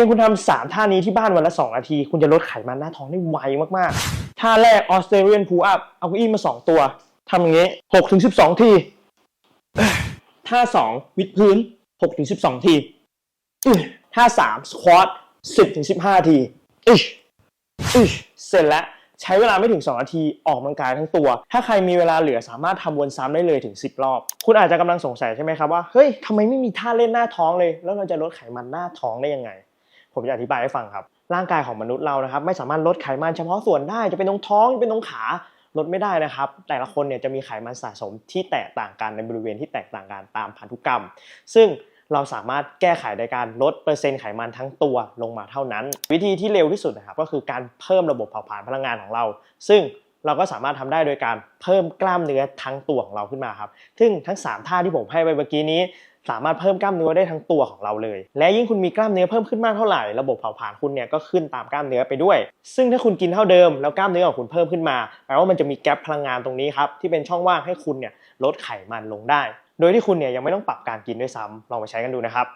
พียงคุณทำสามท่านี้ที่บ้านวันละ 2 นาที คุณจะลดไขมันหน้าท้องได้ไวมากๆ ท่าแรกออสเตรเลียนพูอัพเอาเก้าอี้มา 2 ตัวทำอย่างนี้6ถึง12 ที ท่า 2 วิดพื้น6ถึง12 ทีอื้อท่า 3 สควอต10ถึง15 ทีอึชอึชเสร็จแล้วใช้เวลาไม่ถึง 2 นาทีออกกำลังกายทั้งตัว ถ้าใครมีเวลาเหลือสามารถทำวนซ้ำได้เลยถึง 10 รอบ คุณอาจจะกำลังสงสัยใช่ไหมครับว่า เฮ้ยทำไมไม่มีท่าเล่นหน้าท้องเลย แล้วเราจะลดไขมันหน้าท้องได้ยังไง ผมจะอธิบายให้ฟังครับ ร่างกายของมนุษย์เรานะครับ ไม่สามารถลดไขมันเฉพาะส่วนได้จะเป็นตรงท้องจะเป็นตรงขาลดไม่ได้นะครับ แต่ละคนเนี่ยจะมีไขมันสะสมที่แตกต่างกันในบริเวณที่แตกต่างกันตามพันธุกรรม ซึ่งเราสามารถแก้ไขโดยการลดเปอร์เซ็นต์ไขมันทั้งตัวลงมาเท่านั้น วิธีที่เร็วที่สุดนะครับก็คือการเพิ่มระบบเผาผลาญพลังงานของเรา ซึ่งเราก็สามารถทำได้โดยการเพิ่มกล้ามเนื้อทั้งตัวของเราขึ้นมาครับ ซึ่งทั้ง 3 ท่าที่ผมให้ไปเมื่อกี้นี้ สามารถเพิ่มกล้ามเนื้อได้ทั้งตัวของเราเลย และยิ่งคุณมีกล้ามเนื้อเพิ่มขึ้นมากเท่าไหร่ระบบเผาผลาญคุณเนี่ยก็ขึ้นตามกล้ามเนื้อไปด้วย ซึ่งถ้าคุณกินเท่าเดิมแล้วกล้ามเนื้อของคุณเพิ่มขึ้นมาแปลว่ามันจะมีแกลบพลังงานตรงนี้ครับที่เป็นช่องว่างให้คุณเนี่ยลดไขมันลงได้ โดยที่คุณเนี่ยยังไม่ต้องปรับการกินด้วยซ้ำลองไปใช้กันดูนะครับ